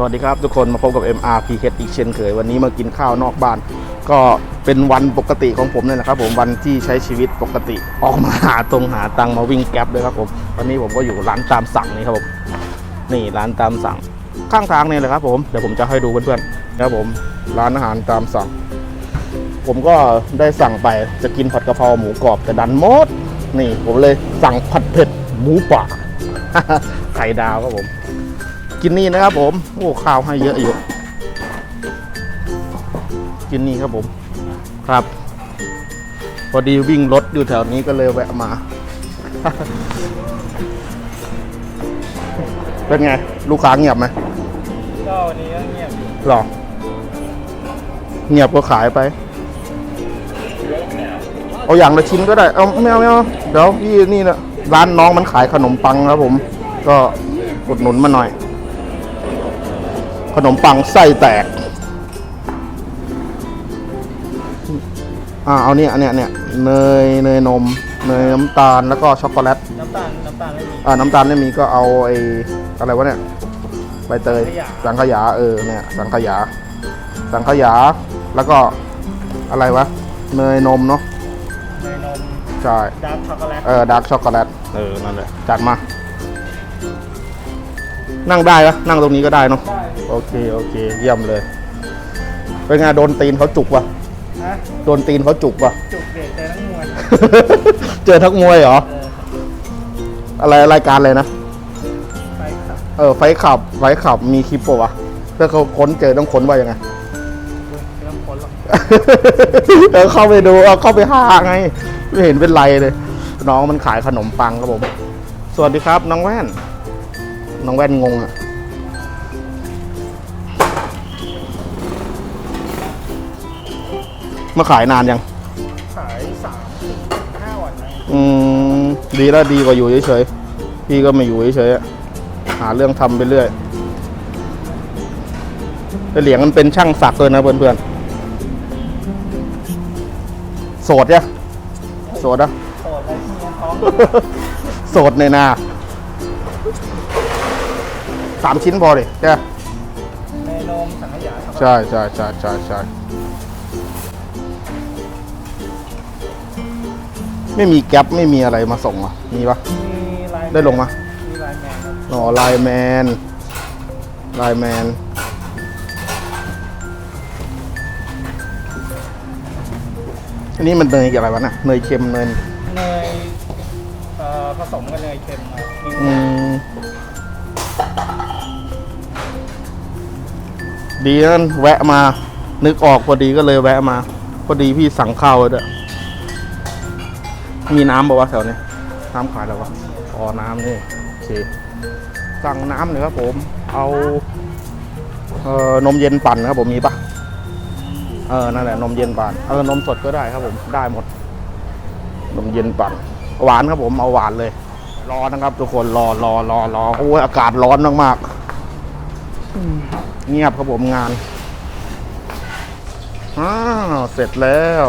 สวัสดีครับทุกคนมาพบกับ MRPH อีกเช่นเคย วันนี้มากินข้าวนอกบ้าน ก็เป็นวันปกติของผมเนี่ยนะครับผมวันที่ใช้ชีวิตปกติออกมาหาตรงหาตังมาวิ่งแก๊ปเลยครับผมวันนี้ผมก็อยู่ร้านตามสั่งนี่ครับผมนี่ร้านตามสั่งข้างทางเนี่ยเลยครับผมเดี๋ยวผมจะให้ดูเพื่อนๆนะครับผมร้านอาหารตามสั่ง ผมก็ได้สั่งไปจะกินผัดกะเพราหมูกรอบแต่ดันหมดนี่ผมเลยสั่งผัดเผ็ดหมูป่าไข่ดาวครับผม กินนี่นะครับผม โอ้ข้าวให้เยอะอยู่ กินนี่ครับผม ครับ พอดีวิ่งรถอยู่แถวนี้ก็เลยแวะมา เป็นไง ลูกค้าเงียบไหมก็วันนี้ก็เงียบอยู่หรอ เงียบก็ขายไป เอาอย่างละชิ้นก็ได้ เอาไม่เอาไม่เอาเดี๋ยวพี่นี่นะร้านน้องมันขายขนมปังครับผม ก็อุดหนุนมาหน่อย ขนมปังไส้แตก อ่าเอาเนี่ยอันเนี้ยเนี่ยเนยเนยนมเนยน้ำตาลแล้วก็ช็อกโกแลต น้ำตาลน้ำตาลไม่มี อ่าน้ำตาลไม่มีก็เอาไอ้อะไรวะเนี่ยใบเตย สังขยาสังขยาเออเนี่ยสังขยา สังขยาแล้วก็อะไรวะเนยนมเนาะเนยนมใช่ดาร์กช็อกโกแลต เออดาร์กช็อกโกแลตเออนั่นแหละจัดมา นั่งได้ปะนั่งตรงนี้ก็ได้เนาะได้โอเคโอเค เยี่ยมเลย เป็นไงโดนตีนเขาจุกวะฮะโดนตีนเขาจุกวะจุกเด็กแต่ทั้งมวลเจอทักมวยเหรอ เอออะไรรายการเลยนะ ไปครับเออไฟขับไฟขับมีคลิปปะวะเพื่อเขาค้นเจอต้องค้นว่ายังไงเรื่องผลหรอกเออเข้าไปดูเอาเข้าไปห้าไง ไม่เห็นเป็นไรเลย น้องมันขายขนมปังครับผม สวัสดีครับน้องแว่น น้องแว่นงงอะมาขายนานยัง ขายสามห้าวันนะอืม ดีแล้วดีกว่าอยู่เฉยๆ พี่ก็ไม่อยู่เฉยๆอะหาเรื่องทำไปเรื่อยแต่เหลียงมันเป็นช่างสักเลยนะเพื่อนๆ โสดเนี่ยโสดอะ โสดอะไรที่ยังท้อง โสดในนา สามชิ้นพอเลยใช่เนยนมสังขยาช็อกโกแลตใช่ใช่ใช่ใช่ใช่ไม่มีแก๊ปไม่มีอะไรมาส่งอะมีปะ มีไลน์ได้ลงมา มีไลน์แมนครับอ๋อไลน์แมนไลน์แมนอันนี้มันเนยกับอะไรวะน่ะเนยเค็มเนย เนยเอ่อผสมกับเนยเค็มมามีอืม ดีนั่นแวะมา นึกออกพอดีก็เลยแวะมา พอดีพี่สั่งข้าวด้วยมีน้ำป่าวะแถวเนี้ยน้ำขายแล้ววะอ๋อน้ำนี่โอเคสั่งน้ำหน่อยครับผม เอาเอ่อนมเย็นปั่นครับผมมีปะเออนั่นแหละนมเย็นปั่นเออนมสดก็ได้ครับผมได้หมด นมเย็นปั่นหวานครับผมเอาหวานเลย รอนะครับ ทุกคนรอรอรอรอโอ้ยอากาศร้อนมากๆ เงียบครับผมงานอ้าวเสร็จแล้ว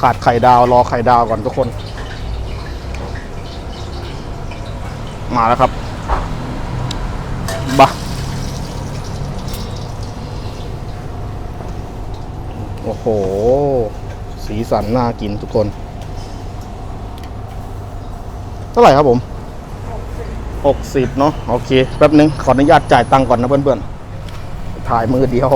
ขาดไข่ดาวรอไข่ดาวก่อนทุกคน มาแล้วครับบะโอ้โห สีสันน่ากินทุกคน ท่าไหร่ครับผมหกสิบเนาะโอเคแป๊บนึงขออนุญาตจ่ายตังค์ก่อนนะเพื่อนๆถ่ายมือเดียว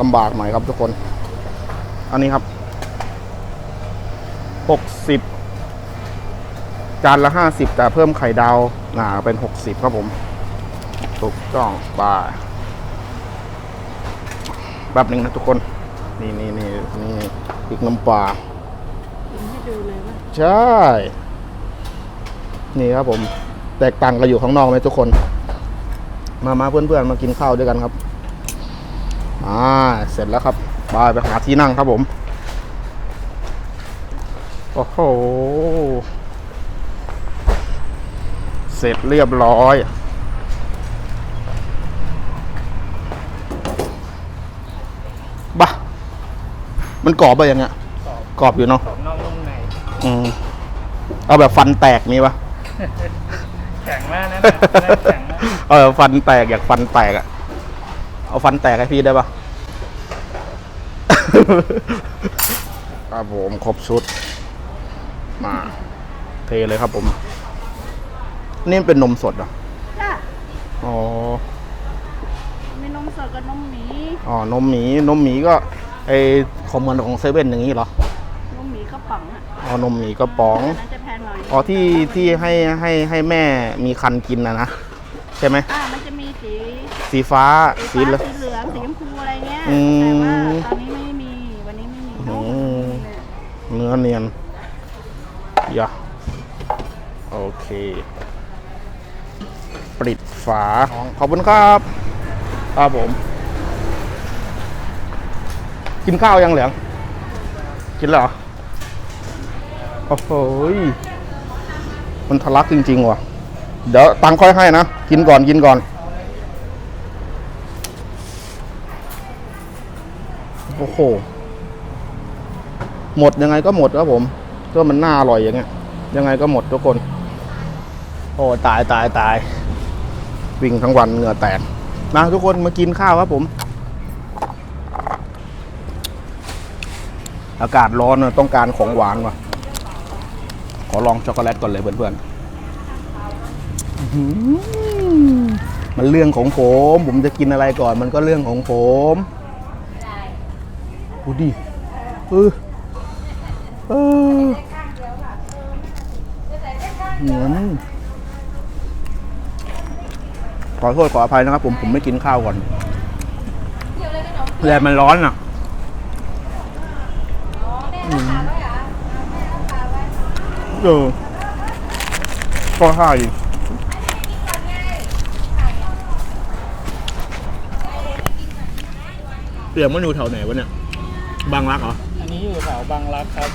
ลำบากหน่อยครับทุกคน อันนี้ครับหกสิบจานละห้าสิบแต่เพิ่มไข่ดาวหนาเป็นหกสิบครับผมถูกต้องไปแป๊บนึงนะทุกคน นี่นี่นี่นี่พริกน้ำปลาให้ดูเลยว่าใช่ นี่ครับผม แตกต่างกันอยู่ข้างนอกไหมทุกคน มามาเพื่อนๆมากินข้าวด้วยกันครับอ่าเสร็จแล้วครับบายไปหาที่นั่งครับผม โอ้โห เสร็จเรียบร้อย บ้ามันกรอบไปยังไงกรอบกรอบอยู่เนาะ กรอบนอกนุ่มใน อืม เอาแบบฟันแตกมีปะ แข็งมากนะนะแข็งมากเออฟันแตกอยากฟันแตกอะเอาฟันแตกให้พี่ได้ปะครับผมครบชุด มา เทเลยครับผม นี่เป็นนมสดเหรอจ้ะอ๋อมีนมสดกับนมหมีอ๋อนมหมีนมหมีก็ไอของเหมือนของเซเว่นอย่างนี้เหรอนมหมี กระป๋องอะอ๋อนมหมีกระป๋องนนั้นจะแพงหน่อยอ๋อที่ที่ให้ให้ให้แม่มีคันกินนะนะใช่ไหมอ่ามันจะมีสีสีฟ้าสีสีเหลืฟ้าอง สีเหลืองสีชมพูอะไรเงี้ยอืมแต่ว่าตอนนี้ไม่มีวันนี้ไม่มีอืม เนี่ยเนื้อเนียนยะโอเค ปิดฝา ขอบคุณครับครับผม กินข้าวยังเหลือง กินแล้วเหรอ โอ้โหมันทะลักจริง ๆ ว่ะ เดี๋ยวตังค่อยให้นะ กินก่อนกินก่อน โอ้โห หมดยังไงก็หมดครับผมก็มันน่าอร่อยอย่างเงี้ย ยังไงก็หมดทุกคน โอ้ตายตายตาย วิ่งทั้งวันเหงื่อแตกนะทุกคนมากินข้าวครับผม อากาศร้อนนะต้องการของหวานว่ะ อลองช็อกโกแลตก่อนเลยเพื่อนๆมันเรื่องของผม ผมจะกินอะไรก่อน มันก็เรื่องของผมดูดิเออเออเหมือนขอโทษขออภัยนะครับผมผมไม่กินข้าวก่อนแดดมันร้อนอะ เออก็ห้าอีกเดี๋ยวมันอยู่แถวไหนวะเนี่ย บางรักเหรอ อันนี้อยู่แถวบางรักครับ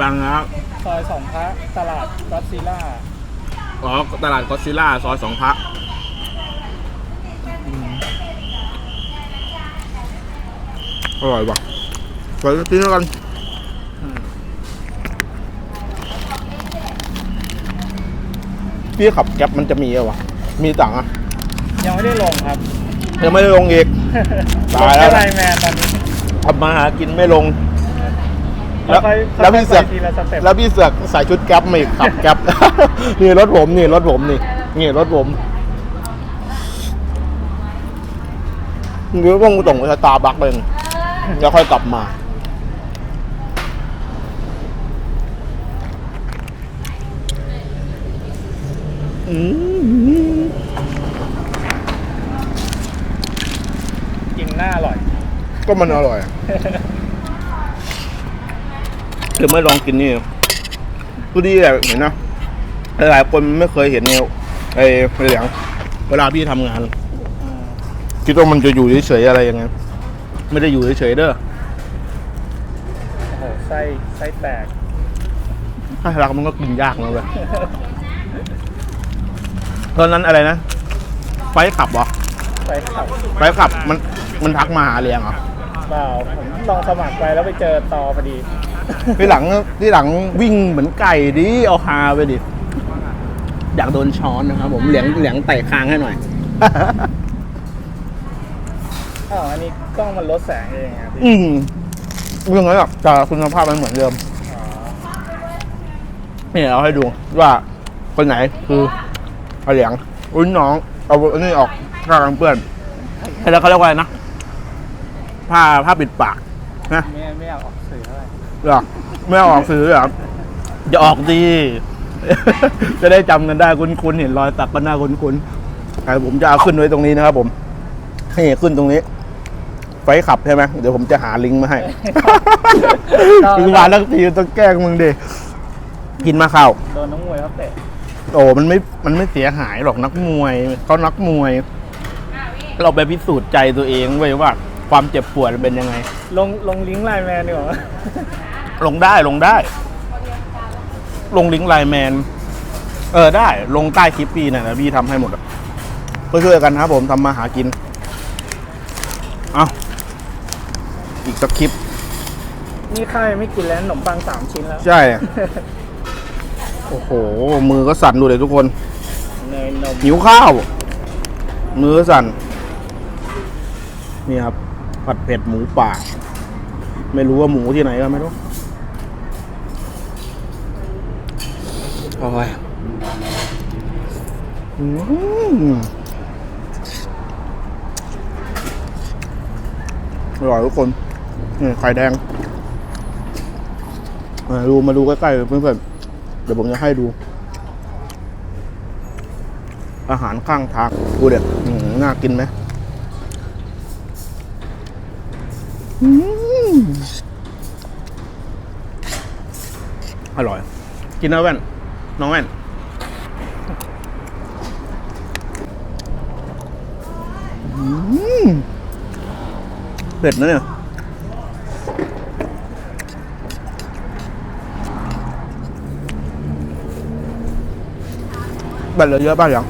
บางรัก ซอยสองพระตลาดก็อดซิลล่า อ๋อ ตลาดก็อดซิลล่า ซอยสองพระอร่อยว่ะไปกินแล้วกัน พี่ขับแก๊ปมันจะมีเหรอวะมีตังค์อะยังไม่ได้ลงครับยังไม่ได้ลงอีก ตายแล้วลงแค่ไลน์แมนตอนนี้ทำมาหากินไม่ลง แล้วค่อยๆแล้วพี่เสือกค่ยๆไปทีละสเต็ปแล้วพี่เสือกใส่ชุดแก๊ปมาอีกขับแก๊ป นี่รถผมนี่รถผมนี่นี่รถผมหรือว่ากูส่งไปสตาร์บัคเลยแล้วค่อยกลับมา กินหน้าอร่อย ก็มันอร่อยคือไม่ลองกินนี่ก็ดีแหละเห็นนะหลายๆคนไม่เคยเห็นเนี่ยไอ้เหลียงเวลาพี่ทำงานคิดว่ามันจะอยู่เฉยๆอะไรยังไงไม่ได้อยู่เฉยๆเด้อโอ้โหไส้ไส้แตก ถ้ารักมันก็กินยากนะเว้ย ตอนนั้นอะไรนะ ไฟขับเหรอไส้ขับไฟขับมันมันทักมาหาเลียงเหรอ เปล่าผมลองสมัครไปแล้วไปเจอตอพอดีที่หลังที่หลังวิ่งเหมือนไก่ดิเอาฮาไปดิ อยากโดนช้อนนะครับผมเหลียงเหลียงไต่คางให้หน่อยอ๋ออันนี้กล้องมันลดแสงเองครับพี่อืมเรื่องนั้นอะแต่คุณภาพมันเหมือนเดิม อ๋อ นี่เอาให้ดูว่าคนไหนคือ เอาเหลียงอุ้ยน้องเอาอันนี้ออกผ้ากันเปื้อนแล้วเขาเรียกว่าอะไรนะผ้าผ้าปิดปากนะไม่ไม่อยากออกสื่อเท่าไหร่เหรอไม่เอาออกซื้อเหรอจะออกดี จะได้จำกันได้คุ้นๆเห็นรอยตักก็น่าคุ้นๆแต่ผมจะเอาขึ้นไว้ตรงนี้นะครับผมนี่ขึ้นตรงนี้ ไฟขับใช่ไหมเดี๋ยวผมจะหาลิงก์มาให้มึงมาทั้งทีต้องแกล้งมึงดิกินมาข้าวโดนน้องมวยเขาเตะ โอ้มันไม่มันไม่เสียหายหรอกนักมวยเขานักมวย เราไปพิสูจน์ใจตัวเองไว้ยว่า ความเจ็บปวดมันเป็นยังไง ลงลงลิงก์ไลน์แมนดีกว่าลงได้ลงได้ ลงลิงก์ไลน์แมน เออได้ ลงใต้คลิปพี่นะนะพี่ทำให้หมดอะเพื่อช่วยกันครับผมทำมาหากิน เอาอีกสักคลิป นี่ข้าวยังไม่กินแล้วขนมปังสามชิ้นแล้ว ใช่ โอ้โห มือก็สั่นดูเลยทุกคนเนยนมหิวข้าว มือสั่น นี่ครับ ผัดเผ็ดหมูป่า ไม่รู้ว่าหมูที่ไหนก็ไม่รู้ โอ้ยอืมอร่อยทุกคนนี่ไข่แดง มาดูมาดูใกล้ๆเพื่อนๆ เดี๋ยวผมจะให้ดู อาหารข้างทางดูเด็ดน่ากินไหมอร่อย กินนะแว่น น้องแว่นเผ็ดนะเนี่ย แบตเหลือเยอะป่ะยัง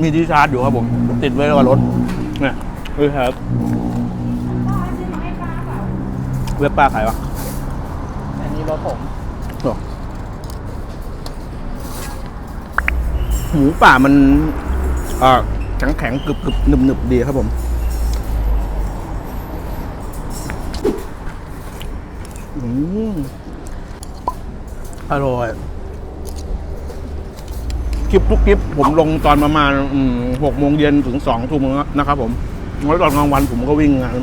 มีที่ชาร์จอยู่ครับผม ติดไว้กับรถเนี่ยเฮ้ยครับเว็บป้าขายวะอันนี้รถผมโอ้หมูป่ามันเอ่อแข็งแข็งๆกรึบกรึบหนึบหนึบดีครับผมอืมอร่อย คลิปทุกคลิปผมลงตอนประมาณหกโมงเย็นถึงสองทุ่มนะครับผมแล้วตอนกลางวันผมก็วิ่งงาน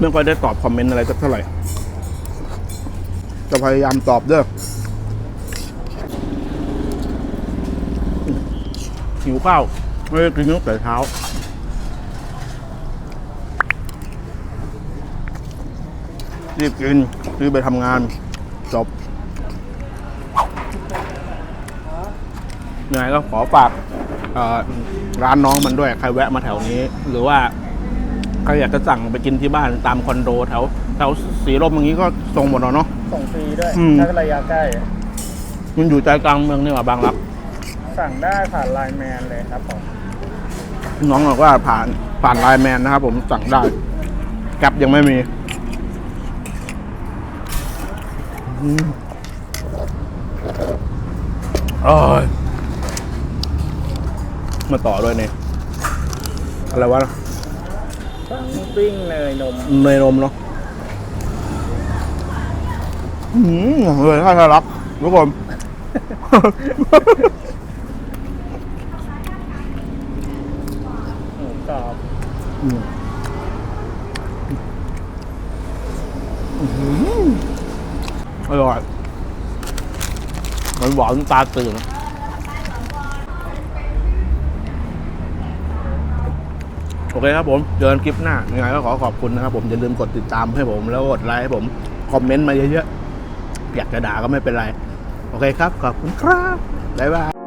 ไม่ค่อยได้ตอบคอมเมนต์อะไรสักเท่าไหร่ จะพยายามตอบเด้อหิวข้าวไม่ได้กินตั้งแต่เช้ารีบกินรีบไปทำงานจบ ยังไงก็ขอฝากเอ่อร้านน้องมันด้วยใครแวะมาแถวนี้ หรือว่าใครอยากจะสั่งไปกินที่บ้านตามคอนโดแถวแถวสีลมอย่างนี้ก็ส่งหมดแล้วเนาะส่งฟรีด้วยอืมถ้าระยะใกล้ มันอยู่ใจกลางเมืองนี่หว่าบางรัก สั่งได้ผ่านไลน์แมนเลยครับผมน้องบอกว่าผ่านผ่านไลน์แมนนะครับผมสั่งได้แกร็บยังไม่มีอืมโอ้ย มาต่อด้วยเนี่ยอะไรวะปังปิ้งเนยนมเนยนมเนาะอืมเลยถ้าทะลักทุกคนหมูกรอบอืมอื้อหืออร่อยมันหวานตาตื่น โอเคครับผมเจอกันคลิปหน้ายังไงก็ขอขอบคุณนะครับผมอย่าลืมกดติดตามให้ผมแล้วกดไลค์ให้ผมคอมเมนต์มาเยอะๆอยากจะด่าก็ไม่เป็นไร โอเคครับ ขอบคุณครับบ๊ายบาย